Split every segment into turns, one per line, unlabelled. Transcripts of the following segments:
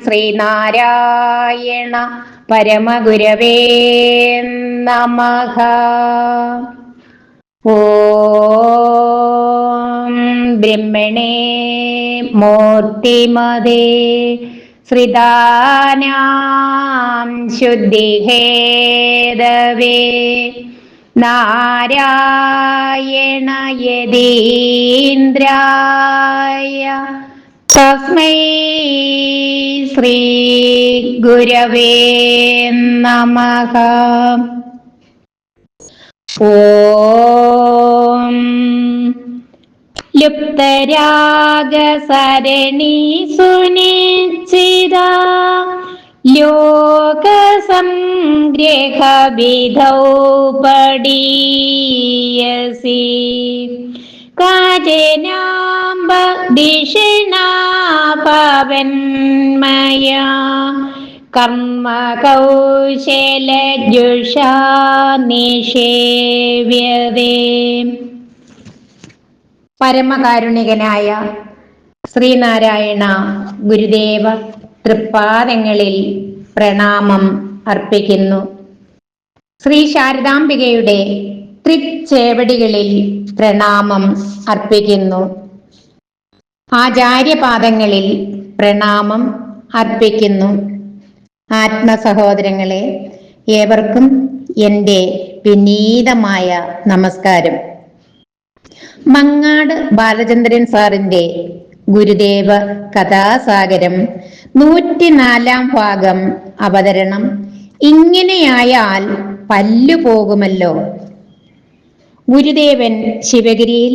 ശ്രീനാരായണ പരമഗുരവേ നമഃ. ഓം ബ്രഹ്മണേ മൂർത്തിമതേ ശ്രിതാനാം ശുദ്ധിഹേദവേ നാരായണ യതീന്ദ്രായ തസ്മൈ ശ്രീ ഗുരവേ നമ. ഓം. ലുപ്തരാഗസരണി സുനിശ്ചിത ലോകസംഗ്രഹവിധൗ പടീയസി കാജനാംബ ദിഷിണാപവന്മയാ കർമ്മ കൗശലജുഷാ നിഷേവ്യതേ പരമകാരുണികനായ ശ്രീനാരായണ ഗുരുദേവ തൃപ്പാദങ്ങളിൽ പ്രണാമം അർപ്പിക്കുന്നു. ശ്രീ ശാരദാംബികയുടെ തൃച്ചേവടികളിൽ പ്രണാമം അർപ്പിക്കുന്നു. ആചാര്യപാദങ്ങളിൽ പ്രണാമം അർപ്പിക്കുന്നു. ആത്മസഹോദരങ്ങളെ ഏവർക്കും എന്റെ വിനീതമായ നമസ്കാരം. മങ്ങാട് ബാലചന്ദ്രൻ സാറിന്റെ ഗുരുദേവ കഥാസാഗരം നൂറ്റിനാലാം ഭാഗം അവതരണം. ഇങ്ങനെയായാൽ പല്ലു പോകുമല്ലോ ഗുരുദേവൻ ശിവഗിരിയിൽ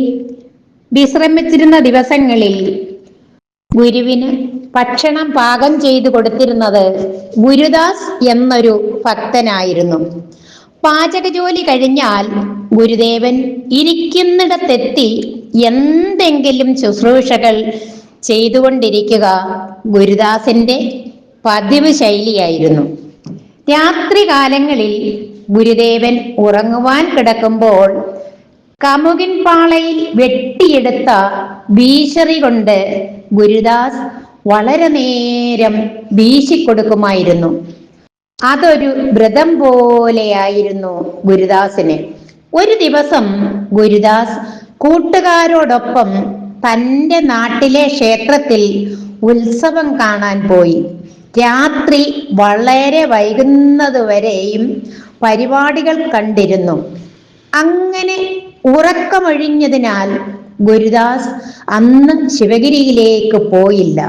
വിശ്രമിച്ചിരുന്ന ദിവസങ്ങളിൽ ഗുരുവിന് ഭക്ഷണം പാകം ചെയ്തു കൊടുത്തിരുന്നത് ഗുരുദാസ് എന്നൊരു ഭക്തനായിരുന്നു. പാചക ജോലി കഴിഞ്ഞാൽ ഗുരുദേവൻ ഇരിക്കുന്നിടത്തെത്തി എന്തെങ്കിലും ശുശ്രൂഷകൾ ചെയ്തുകൊണ്ടിരിക്കുക ഗുരുദാസിന്റെ പതിവ് ശൈലിയായിരുന്നു. രാത്രി കാലങ്ങളിൽ ഗുരുദേവൻ ഉറങ്ങുവാൻ കിടക്കുമ്പോൾ കമുകിൻ പാളയിൽ വെട്ടിയെടുത്ത വീശറി കൊണ്ട് ഗുരുദാസ് വളരെ നേരം വീശിക്കൊടുക്കുമായിരുന്നു. അതൊരു വ്രതം പോലെയായിരുന്നു ഗുരുദാസിന്. ഒരു ദിവസം ഗുരുദാസ് കൂട്ടുകാരോടൊപ്പം തന്റെ നാട്ടിലെ ക്ഷേത്രത്തിൽ ഉത്സവം കാണാൻ പോയി. രാത്രി വളരെ വൈകുന്നതുവരെയും പരിപാടികൾ കണ്ടിരുന്നു. അങ്ങനെ ഉറക്കമൊഴിഞ്ഞതിനാൽ ഗുരുദാസ് അന്ന് ശിവഗിരിയിലേക്ക് പോയില്ല.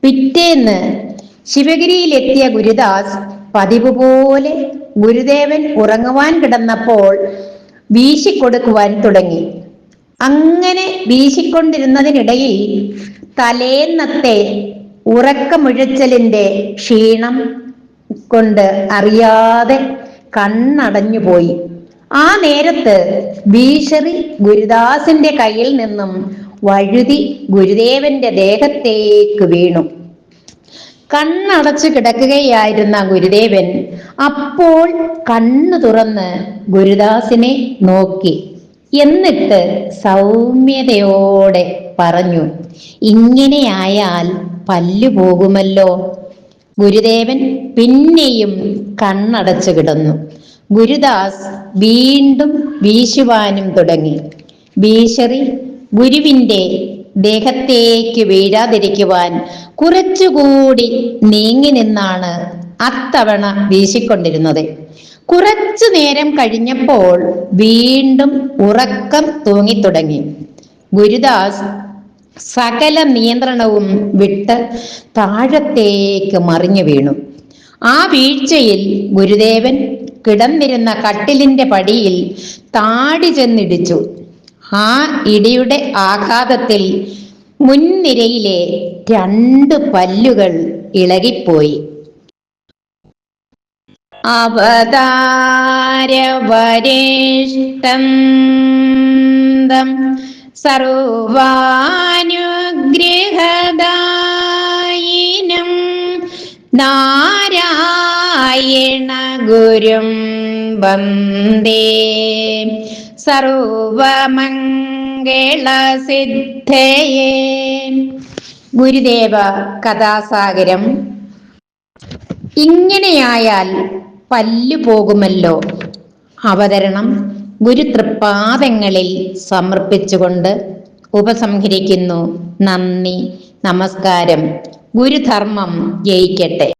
പിറ്റേന്ന് ശിവഗിരിയിലെത്തിയ ഗുരുദാസ് പതിവ് പോലെ ഗുരുദേവൻ ഉറങ്ങുവാൻ കിടന്നപ്പോൾ വീശിക്കൊടുക്കുവാൻ തുടങ്ങി. അങ്ങനെ വീശിക്കൊണ്ടിരുന്നതിനിടയിൽ തലേന്നത്തെ ഉറക്കമുഴച്ചലിന്റെ ക്ഷീണം കൊണ്ട് അറിയാതെ കണ്ണടഞ്ഞുപോയി. ആ നേരത്ത് ഭീഷറി ഗുരുദാസിന്റെ കയ്യിൽ നിന്നും വഴുതി ഗുരുദേവന്റെ ദേഹത്തേക്ക് വീണു. കണ്ണടച്ചു കിടക്കുകയായിരുന്ന ഗുരുദേവൻ അപ്പോൾ കണ്ണു തുറന്ന് ഗുരുദാസിനെ നോക്കി. എന്നിട്ട് സൗമ്യതയോടെ പറഞ്ഞു ഇങ്ങനെയായാൽ പല്ലു പോകുമല്ലോ. ഗുരുദേവൻ പിന്നെയും കണ്ണടച്ചു കിടന്നു. ഗുരുദാസ് വീണ്ടും വീശുവാനും തുടങ്ങി. ഭീഷറി ഗുരുവിന്റെ ദേഹത്തേക്ക് വീഴാതിരിക്കുവാൻ കുറച്ചുകൂടി നീങ്ങി നിന്നാണ് അത്തവണ വീശിക്കൊണ്ടിരുന്നത്. കുറച്ചു നേരം കഴിഞ്ഞപ്പോൾ വീണ്ടും ഉറക്കം തൂങ്ങിത്തുടങ്ങി. ഗുരുദാസ് സകല നിയന്ത്രണവും വിട്ട് താഴത്തേക്ക് മറിഞ്ഞു വീണു. ആ വീഴ്ചയിൽ ഗുരുദേവൻ കിടന്നിരുന്ന കട്ടിലിന്റെ പടിയിൽ താടി ചെന്നിടിച്ചു. ആ ഇടിയുടെ ആഘാതത്തിൽ മുൻനിരയിലെ രണ്ട് പല്ലുകൾ ഇളകിപ്പോയി. അവതാരവരേഷ്ടം സർവാനുഗ്രഹദായിനം നാരായണ ഗുരും വന്ദേ. സർവമംഗളസിദ്ധയേ. ഗുരുദേവ കഥാസാഗരം. ഇങ്ങനെയായാൽ പല്ലു പോകുമല്ലോ. അവതരണം ഗുരുതൃപാദങ്ങളിൽ സമർപ്പിച്ചുകൊണ്ട് ഉപസംഹരിക്കുന്നു. നന്ദി നമസ്കാരം. ഗുരുധർമ്മം ജയിക്കട്ടെ.